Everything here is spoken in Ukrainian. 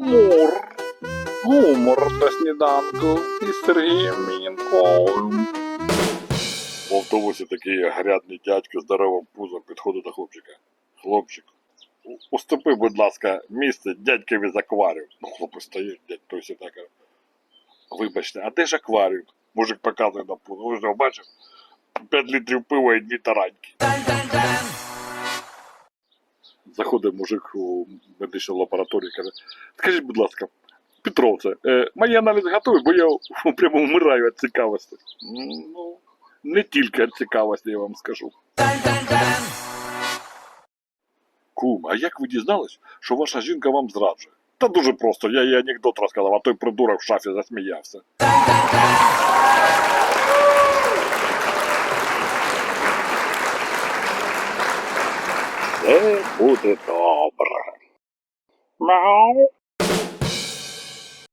Мур. Гумор на сніданку із Сергієм Мінковим. В автобусі такий гарядний дядько з здоровим пузом підходить до хлопчика. Хлопчик, уступи, будь ласка, місце дядькові з акваріум. Ну, хлопець стоїть, дядь той сі так. Вибачте, а де ж акваріум? Мужик показує на пузо. Ви ж його бачив? 5 літрів пива і дві тараньки. Заходить мужик у медичну лабораторію і каже: Скажіть, будь ласка, Петровце, е, мої аналізи готові, бо я прямо вмираю від цікавості. Ну, не тільки від цікавості, я вам скажу. Кум, а як ви дізнались, що ваша жінка вам зраджує? Та дуже просто, я їй анекдот розказав, а той придурок в шафі засміявся. Все буде добре. Мяу.